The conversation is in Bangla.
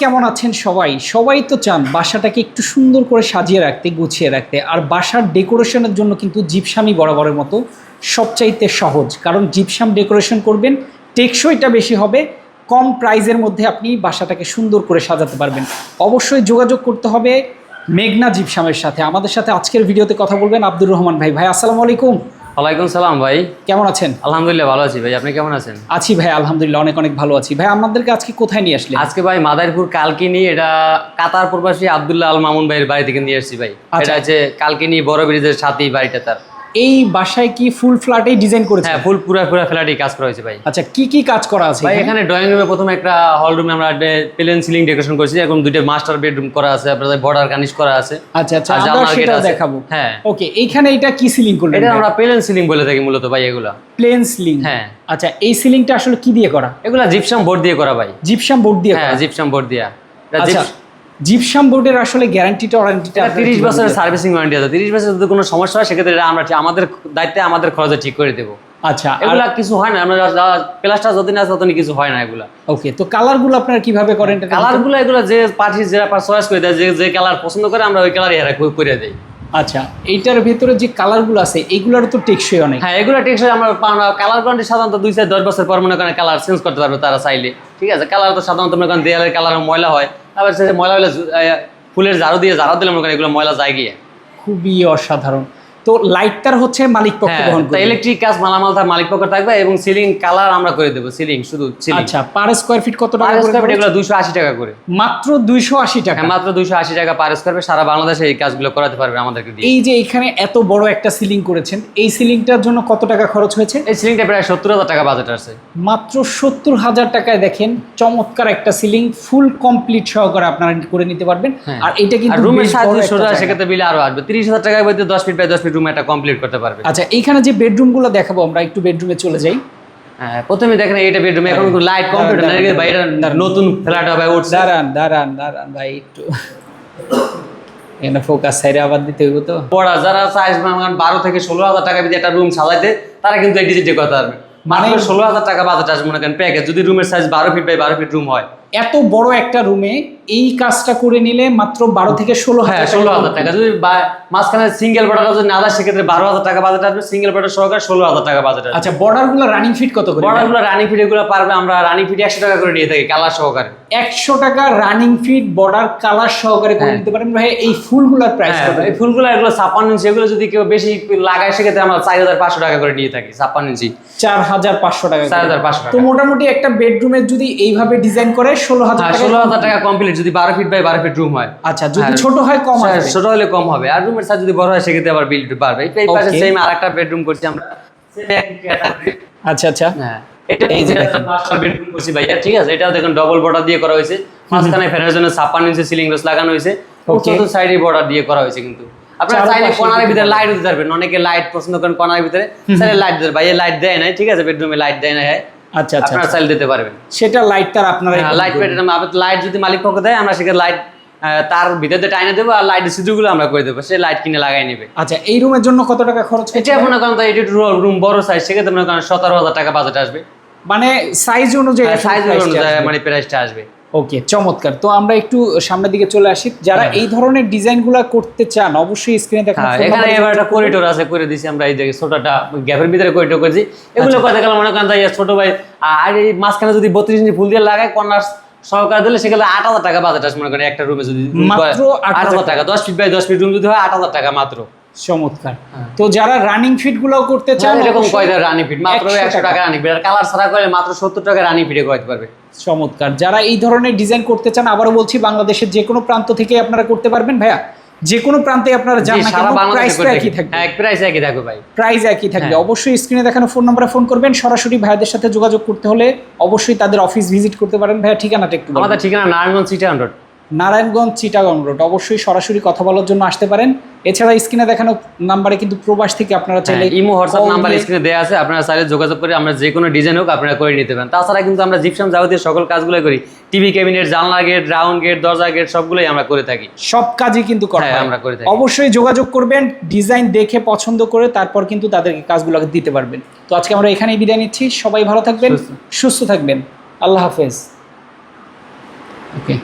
কেমন আছেন সবাই? সবাই তো চান বাসাটাকে একটু সুন্দর করে সাজিয়ে রাখতে, গুছিয়ে রাখতে। আর বাসার ডেকোরেশনের জন্য কিন্তু জিপসামই বরাবরের মতো সবচাইতে সহজ। কারণ জিপসাম ডেকোরেশন করবেন, টেকসইটা বেশি হবে, কম প্রাইজের মধ্যে আপনি বাসাটাকে সুন্দর করে সাজাতে পারবেন। অবশ্যই যোগাযোগ করতে হবে মেঘনা জিপসামের সাথে। আমাদের সাথে আজকের ভিডিওতে কথা বলবেন আব্দুর রহমান ভাই। ভাই, আসসালামু আলাইকুম। ওয়ালাইকুম সালাম ভাই। কেমন আছেন? আলহামদুলিল্লাহ ভালো আছি ভাই আপনি কেমন আছেন? আছি ভাই আলহামদুলিল্লাহ অনেক অনেক ভালো আছি। ভাই আমাদেরকে আজকে কোথায় নিয়ে আসলেন? আজকে ভাই মাদারীপুর কালকিনি এটা কাতার প্রবাসী আব্দুল্লাহ আল মামুন ভাইয়ের বাড়ি থেকে নিয়ে আসছি ভাই। আচ্ছা। এটা আছে কালকিনি বড় ব্রিজের সাথেই বাড়িটা তার। এই বাসায় কি ফুল ফ্ল্যাটেই ডিজাইন করেছেন? হ্যাঁ ফুল পুরা পুরা ফ্ল্যাটই কাজ করা হয়েছে ভাই। আচ্ছা কি কি কাজ করা আছে ভাই এখানে? ড্রয়িং রুমে প্রথমে একটা হল রুমে আমরা প্লেন সিলিং ডেকোরেশন করেছি এখন দুইটা মাস্টার বেডরুম করা আছে আপনাদের বর্ডার কানিশ করা আছে। আচ্ছা আচ্ছা আমরা আছে। দেখাবো। হ্যাঁ। ওকে এইখানে এটা কি সিলিং করলেন এটা আমরা প্লেন সিলিং বলে থাকি মূলত ভাই এগুলা। প্লেন সিলিং হ্যাঁ। আচ্ছা এই সিলিংটা আসলে কি দিয়ে করা? এগুলা জিপসাম বোর্ড দিয়ে করা ভাই। জিপসাম বোর্ড দিয়ে হ্যাঁ জিপসাম বোর্ড দিয়া। আচ্ছা জিপসাম বোর্ডের আসলে গ্যারান্টিটা ওয়ারেন্টিটা তিরিশ বছরের সার্ভিসিং ওয়ারেন্টি আছে। তিরিশ বছর যদি কোনো সমস্যা হয় সেক্ষেত্রে আমরা আমাদের দায়িত্বে আমাদের খরচে ঠিক করে দেবো। আচ্ছা এগুলা কিছু হয় না। আমরা প্লাস্টার যতদিন আছে ততদিন কিছু হয় না এগুলা। ওকে তো কালারগুলো আপনারা কীভাবে করেন? কালারগুলো কালার এগুলো যে পার্টি যে চয়েস করে দেয় যে যে কালার পছন্দ করে আমরা ওই কালারই এরা করে দেই। আচ্ছা এইটার ভিতরে যে কালারগুলো আছে এগুলোর তো টেকসই অনেক। হ্যাঁ এগুলো টেকসই। আমরা কালার গ্যারান্টি সাধারণত দুই চার দশ বছর পর মনে করেন কালার চেঞ্জ করতে পারবে তারা চাইলে। ঠিক আছে কালার তো সাধারণত মনে করেন দেয়ালের কালার ময়লা হয়। আবার সে ময়লা ফুলের ঝাড়ু দিয়ে ঝাড়ু দিলাম করেন এগুলো ময়লা যায় গিয়ে। খুবই অসাধারণ। তো লাইটটার হচ্ছে মালিক পক্ষ হ্যাঁ বহন করবে। ইলেকট্রিক কাজ মালামাল তার মালিক পক্ষ থাকবে এবং সিলিং কালার আমরা করে দেবো সিলিং শুধু সিলিং আচ্ছা পার স্কোয়ার ফিট কত টাকা করে খরচ? এগুলো দুশো আশি টাকা করে। মাত্র দুইশো আশি টাকা? হ্যাঁ, মাত্র দুশো আশি টাকা পার স্কোয়ার সারা বাংলাদেশে এই কাজগুলো করাতে পারবে আমাদেরকে দিয়ে। এই যে এখানে এত বড় একটা সিলিং করেছেন এই সিলিংটার জন্য কত টাকা খরচ হয়েছে? এই সিলিংটা প্রায় সত্তর হাজার টাকা বাজেট আছে। মাত্র সত্তর হাজার টাকায় দেখেন চমৎকার একটা সিলিং ফুল কমপ্লিট সহকারে আপনারা করে নিতে পারবেন। হ্যাঁ। আর এটা কিন্তু রুমের হয় জায়গা। সেক্ষেত্রে বিলে আরও আসবে। তিরিশ হাজার টাকার মধ্যে দশ ফিট বাই দশ ফিট রুম একটা কমপ্লিট করতে পারবে। আচ্ছা এইখানে যে বেডরুমগুলো দেখাবো আমরা একটু বেডরুমে চলে যাই। হ্যাঁ, প্রথমে দেখেন এইটা বেডরুম এখন লাইট কমপ্লিট দাঁড়ান, ভাই এটা নতুন ফ্ল্যাট হবে উঠছে। দাঁড়ান দাঁড়ান দাঁড়ান ভাই একটু। এখানে ফোকাস সাইডে আবার দিতে হইব তো। বড় যারা সাইজ মানে বারো থেকে ষোলো হাজার টাকা দিয়ে একটা রুম সাজাইতে তারা কিন্তু এই ডিজিটে করতে পারবে মানে- ষোলো হাজার টাকা বাজেট আসবে মনে করেন প্যাকেজ যদি রুমের সাইজ বারো ফিট বাই বারো ফিট রুম হয়। এত বড় একটা রুমে এই কাজটা করে নিলে মাত্র বারো থেকে ষোলো হ্যাঁ হাজার ষোলো হাজার টাকা। যদি মাঝখানে সিঙ্গেল বর্ডার যদি না দেয় সেক্ষেত্রে বারো হাজার টাকা বাজেট আসবে। সিঙ্গেল বর্ডার সহকারে ষোলো হাজার টাকা বাজেট আসবে। আচ্ছা বর্ডারগুলো রানিং ফিট কত করে? বর্ডারগুলো রানি ফিট এগুলো পারবে আমরা রানি ফিট একশো টাকা করে নিয়ে থাকি কালার সহকারে। একশো টাকা রানিং ফিট বর্ডার কালার সহকারে করে হ্যাঁ। নিতে পারেন। ভাই এই ফুলগুলোর প্রাইস হ্যাঁ, এই ফুলগুলো এগুলো ছাপ্পান্ন ইঞ্চি এগুলো যদি কেউ বেশি লাগায় সেক্ষেত্রে আমরা চার হাজার পাঁচশো টাকা করে নিয়ে থাকি ছাপ্পান্ন ইঞ্চি চার হাজার পাঁচশো টাকা চার হাজার পাঁচশো টাকা। তো মোটামুটি একটা বেডরুমের যদি এইভাবে ডিজাইন করে ষোলো হাজার হ্যাঁ ষোলো হাজার টাকা কমপ্লিট যদি বারো ফিট বাই বারো ফিট রুম হয়। আচ্ছা যদি হ্যাঁ। ছোট হয় কম আসবে। ছোট হলে কম হবে। আর রুমের সাইজ যদি বড় হয় সেক্ষেত্রে আবার বিল বাড়বে। এই পাশে সেম আর একটা বেডরুম করছি আমরা। আচ্ছা আচ্ছা। হ্যাঁ এটা এই যে। বেডরুম করছি ভাইয়া ঠিক আছে? এটাও দেখুন ডবল বর্ডার দিয়ে করা হয়েছে। মাঝখানে ফ্যানের জন্য ছাপ্পান্ন ইঞ্চি সিলিং রোস লাগানো হয়েছে. চতুর্থ সাইডে বর্ডার দিয়ে করা হয়েছে কিন্তু। আপনারা চাইলে দিতে ভিতরে লাইট দিতে পারবেন। অনেকে লাইট পছন্দ করেন কর্নারের ভিতরে। চাইলে লাইট দিতে ভাইয়া লাইট দেয় নাই ঠিক আছে? বেডরুমে লাইট দেয় না আচ্ছা আচ্ছা আপনারা চাইলে দিতে পারবেন। সেটা লাইট তার আপনারা লাইট লাইট যদি মালিক পক্ষ দেয় আমরা সেখানে লাইট তার ভিতরে টাইনে দেবো আর লাইটের সিটুগুলো আমরা করে দেবো। সে লাইট কিনে লাগাই নেবে। আচ্ছা এই রুমের জন্য কত টাকা খরচ এটা মনে করেন এটি রুম বড় সাইজ সেক্ষেত্রে মনে করেন সতেরো হাজার টাকা বাজেট আসবে। মানে সাইজ অনুযায়ী সাইজ price টা অনুযায়ী মানে প্রাইসটা আসবে। ওকে চমৎকার। তো আমরা একটু সামনের দিকে চলে আসি। যারা হ্যাঁ। এই ধরনের ডিজাইনগুলো করতে চান অবশ্যই স্ক্রিনে দেখা হ্যাঁ এখানে এবার একটা করিডোর আছে করে দিছি আমরা এই দেখে ছোটটা গ্যাপের ভিতরে করিডোর করেছি। এগুলো আচ্ছা। কথা গেলে মনে করেন ছোট ভাই আর এই মাঝখানে যদি বত্রিশ ইঞ্চি ফুল দিয়ে লাগায় কর্নার সহকার দিলে সেখানে আট হাজার টাকা বাজেট আসবে মনে করেন একটা রুমে যদি মাত্র আট 8,000 হাজার টাকা দশ ফিট বাই দশ ফিট রুম যদি হয় আট হাজার টাকা মাত্র। চমৎকার। হ্যাঁ। তো যারা রানিং ফিটগুলো করতে চান এরকম কয়টা রানি ফিট মাত্র 100 টাকা। রানি ফিট আর কালার ছাড়া করে মাত্র সত্তর টাকা রানি ফিটে করাতে পারবে। চমৎকার। যারা এই ধরনের ডিজাইন করতে চান আবারও বলছি বাংলাদেশের যে কোনো প্রান্ত থেকে আপনারা করতে পারবেন ভাইয়া। যে কোনো প্রান্তে আপনারা যান না কেন প্রাইস একই থাকবে। হ্যাঁ প্রাইস একই থাকবে ভাই। প্রাইস একই থাকবে। হ্যাঁ। অবশ্যই স্ক্রিনে দেখানো ফোন নাম্বারে ফোন করবেন। সরাসরি ভাইয়াদের সাথে যোগাযোগ করতে হলে অবশ্যই তাদের অফিস ভিজিট করতে পারেন। ভাইয়া ঠিকানাটা একটু আমাদের ঠিকানা Narayanganj city hundred Narayanganj Chittagong road. অবশ্যই সরাসরি কথা বলার জন্য আসতে পারেন। এছাড়া স্ক্রিনে দেখানো নাম্বারে কিন্তু প্রবাস থেকে আপনারা চাইলে হ্যাঁ, ইমো হোয়াটসঅ্যাপ নাম্বার স্ক্রিনে দেওয়া আছে আপনারা চাইলে যোগাযোগ করে আমরা যে কোনো ডিজাইন হোক আপনারা করে নিতে পারেন। তাছাড়া কিন্তু আমরা জিপসাম যাবতীয় সকল কাজগুলো করি। টিভি ক্যাবিনেট জানলা গেট রাউন্ড গেট দরজা গেট সবগুলোই আমরা করে থাকি। সব কাজই কিন্তু করা হ্যাঁ, হয়। আমরা করে থাকি। অবশ্যই যোগাযোগ করবেন ডিজাইন দেখে পছন্দ করে তারপর কিন্তু তাদেরকে কাজগুলোকে দিতে পারবেন। তো আজকে আমরা এখানেই বিদায় নিচ্ছি। সবাই ভালো থাকবেন। সুস্থ। থাকবেন। আল্লাহ হাফেজ। ওকে